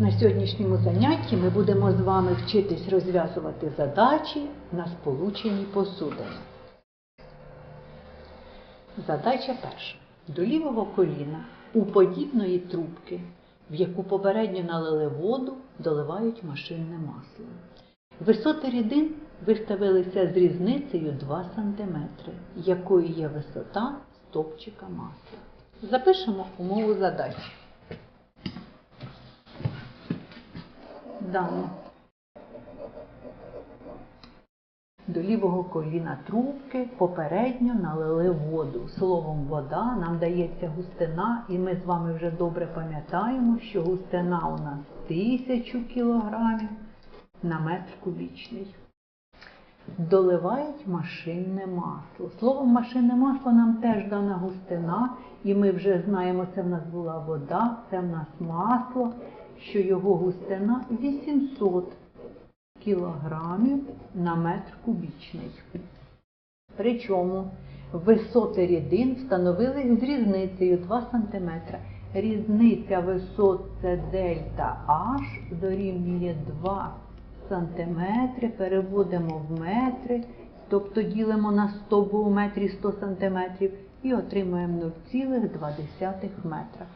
На сьогоднішньому занятті ми будемо з вами вчитись розв'язувати задачі на сполученій посудині. Задача перша. До лівого коліна у подібної трубки, в яку попередньо налили воду, доливають машинне масло. Висоти рідин виставилися з різницею 2 см, якою є висота стовпчика масла. Запишемо умову задачі. Дано. До лівого коліна трубки попередньо налили воду. Словом, вода нам дається густина, і ми з вами вже добре пам'ятаємо, що густина у нас 1000 кілограмів на метр кубічний. Доливають машинне масло. Словом, машинне масло нам теж дана густина, і ми вже знаємо, це в нас була вода, це в нас масло, що його густина 800 кілограмів на метр кубічний. Причому висоти рідин встановили з різницею 2 см. Різниця висот це дельта H дорівнює 2 см, переводимо в метри, тобто ділимо на 100, бо у метрі 100 см, і отримуємо 0,2 метра,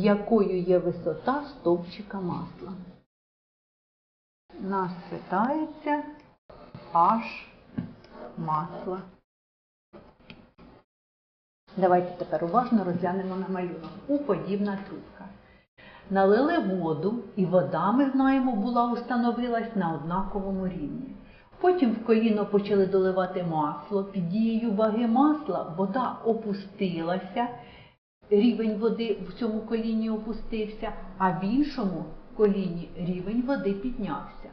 якою є висота стовпчика масла. Нас питається аж масла. Давайте тепер уважно розглянемо на малюнок. Уподібна трубка. Налили воду, і вода, ми знаємо, була установилась на однаковому рівні. Потім в коліно почали доливати масло. Під дією ваги масла вода опустилася, рівень води в цьому коліні опустився, а в іншому коліні рівень води піднявся.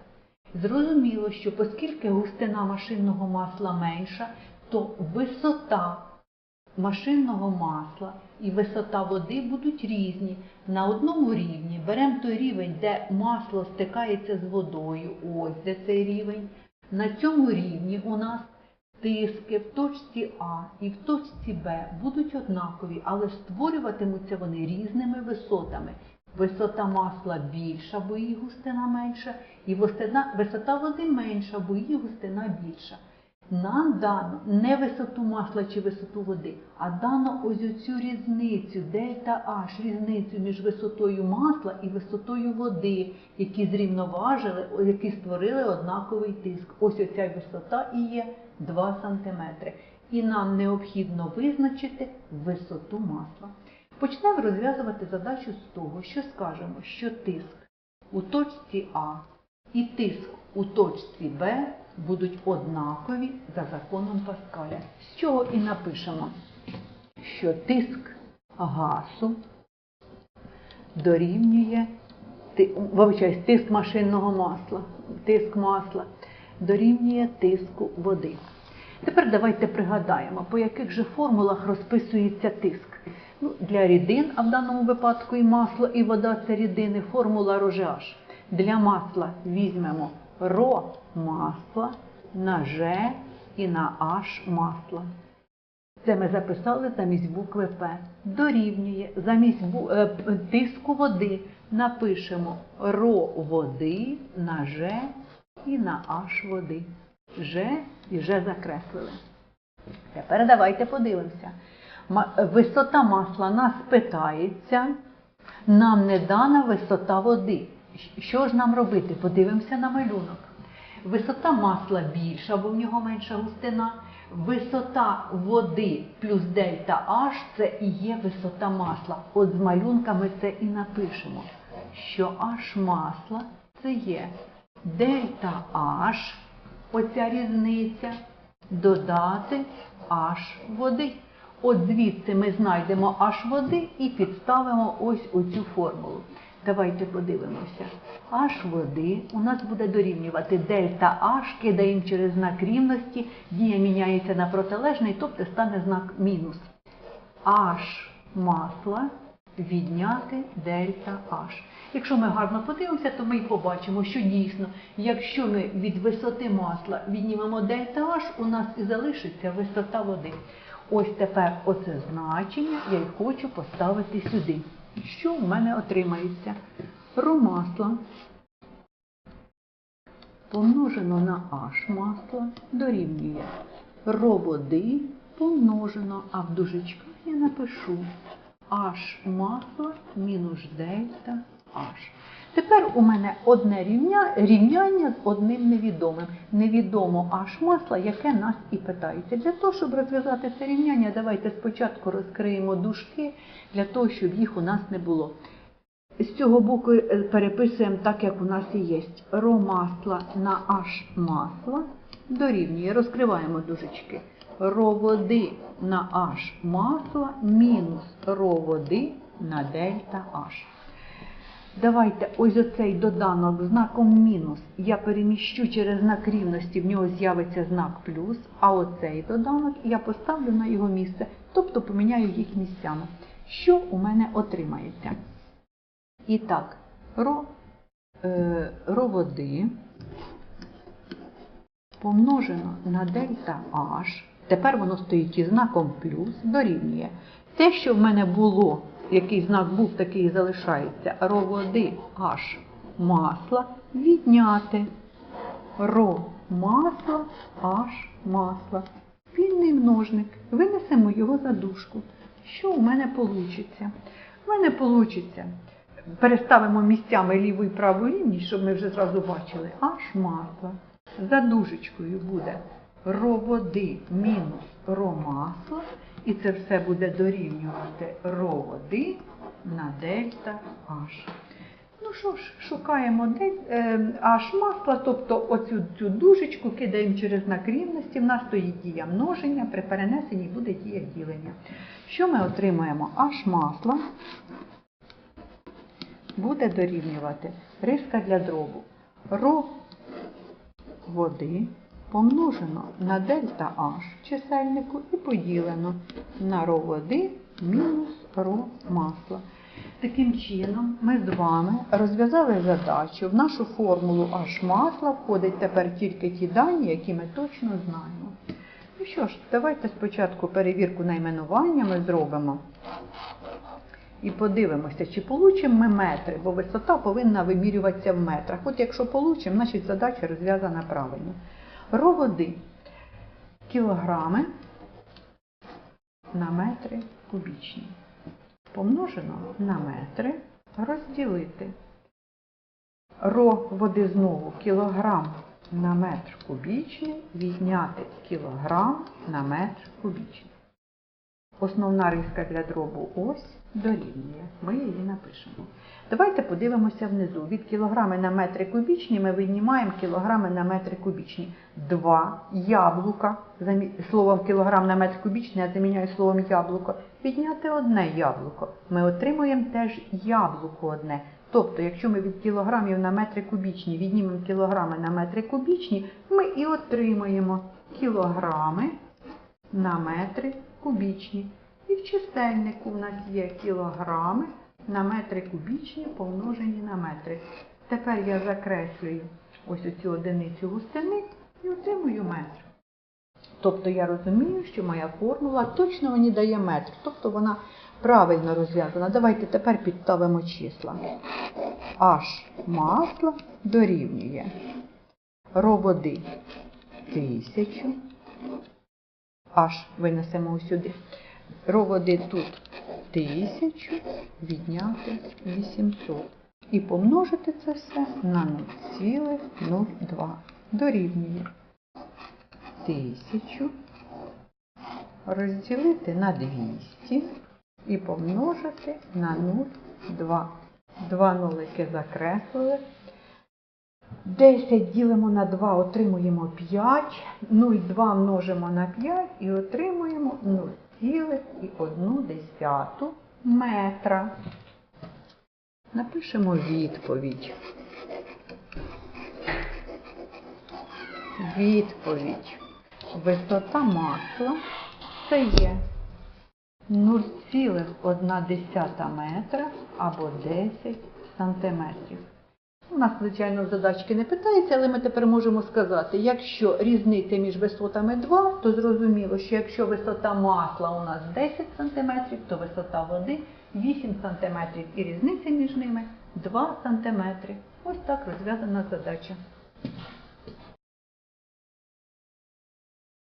Зрозуміло, що оскільки густина машинного масла менша, то висота машинного масла і висота води будуть різні. На одному рівні беремо той рівень, де масло стикається з водою, ось де цей рівень. На цьому рівні у нас тиски в точці А і в точці Б будуть однакові, але створюватимуться вони різними висотами. Висота масла більша, бо її густина менша, і висота, води менша, бо її густина більша. Нам дано не висоту масла чи висоту води, а дано ось оцю різницю, дельта H, різницю між висотою масла і висотою води, які зрівноважили, які створили однаковий тиск. Ось оця висота і є 2 см. І нам необхідно визначити висоту масла. Почнемо розв'язувати задачу з того, що скажемо, що тиск у точці А і тиск у точці Б будуть однакові за законом Паскаля. З чого і напишемо, що тиск газу дорівнює вибачаюсь, тиск машинного масла, тиск масла дорівнює тиску води. Тепер давайте пригадаємо, по яких же формулах розписується тиск. Ну, для рідин, а в даному випадку і масло, і вода це рідини, формула РОЖH. Для масла візьмемо ро масла на G і на H масла. Це ми записали замість букви П. Дорівнює замість бу- е, тиску води напишемо ро води на G і на H води. Ж і Ж закреслили. Тепер давайте подивимося. Висота масла нас питається, нам не дана висота води. Що ж нам робити? Подивимося на малюнок. Висота масла більша, бо в нього менша густина. Висота води плюс дельта H це і є висота масла. От з малюнка ми це і напишемо, що H масла це є дельта H, оця різниця, додати H води. От звідси ми знайдемо H води і підставимо ось оцю формулу. Давайте подивимося. H води у нас буде дорівнювати дельта H, кидаємо через знак рівності, дія міняється на протилежний, тобто стане знак мінус. H масла відняти дельта H. Якщо ми гарно подивимося, то ми й побачимо, що дійсно, якщо ми від висоти масла віднімемо дельта H, у нас і залишиться висота води. Ось тепер оце значення я й хочу поставити сюди. Що в мене отримається? Масла помножено на H масло дорівнює ро води помножено, а в дужечках я напишу H масло мінус дельта H. Тепер у мене одне рівня, рівняння з одним невідомим. Невідомо H масла, яке нас і питається. Для того, щоб розв'язати це рівняння, давайте спочатку розкриємо дужки, для того, щоб їх у нас не було. З цього боку е, переписуємо так, як у нас і є. Ро масла на H масла дорівнює. Розкриваємо дужечки. Ро води на H масла мінус ро води на дельта H. Давайте ось оцей доданок знаком мінус я переміщу через знак рівності, в нього з'явиться знак плюс, а оцей доданок я поставлю на його місце, тобто поміняю їх місцями. Що у мене отримається? І так, ро, е, ро води помножено на дельта H, тепер воно стоїть із знаком плюс, дорівнює. Те, що в мене було, який знак був, такий і залишається, ро води H масла, відняти ро масла H масла. Вільний множник. Винесемо його за дужку. Що у мене вийде? У мене вийде переставимо місцями ліву і праву рівність, щоб ми вже зразу бачили, аж масла. За дужечкою буде ро води мінус ро масла, і це все буде дорівнювати ро води на дельта H. Ну що ж, шукаємо е, H масла, тобто оцю цю дужечку кидаємо через знак рівності, в нас стоїть дія множення, при перенесенні буде дія ділення. Що ми отримаємо? H масла буде дорівнювати риска для дробу ро води помножено на дельта H чисельнику і поділено на ро води мінус ро масла. Таким чином, ми з вами розв'язали задачу. В нашу формулу H масла входить тепер тільки ті дані, які ми точно знаємо. Ну що ж, давайте спочатку перевірку найменування ми зробимо. І подивимося, чи получимо ми метри, бо висота повинна вимірюватися в метрах. От якщо получимо, значить задача розв'язана правильно. Ро води кілограми на метри кубічні. Помножено на метри розділити. Ро води знову кілограм на метр кубічний, відняти кілограм на метр кубічний. Основна риска для дробу ось дорівнює. Ми її напишемо. Давайте подивимося внизу. Від кілограми на метри кубічні ми віднімаємо кілограми на метри кубічні. Два яблука. Словом кілограм на метр кубічний я заміняю словом яблуко. Відняти одне яблуко. Ми отримуємо теж яблуко одне. Тобто, якщо ми від кілограмів на метри кубічні віднімемо кілограми на метри кубічні, ми і отримаємо кілограми на метри кубічні. І в чисельнику в нас є кілограми на метри кубічні помножені на метри. Тепер я закреслюю ось оцю одиницю густини і отримую метр. Тобто я розумію, що моя формула точно мені дає метр, тобто вона правильно розв'язана. Давайте тепер підставимо числа. H масла дорівнює ро води 1000, H винесемо сюди. Ро води тут 1000, відняти 800. І помножити це все на 0,02. Дорівнює 1000 розділити на 200 і помножити на 0,2. Два нулики закреслили. 10 ділимо на 2, отримуємо 5. 0,2 множимо на 5 і отримуємо 0,1 метра. Напишемо відповідь. Відповідь. Висота масла це є 0,1 метра або 10 сантиметрів. У нас, звичайно, задачки не питається, але ми тепер можемо сказати, якщо різниця між висотами 2, то зрозуміло, що якщо висота масла у нас 10 см, то висота води 8 см і різниця між ними 2 см. Ось так розв'язана задача.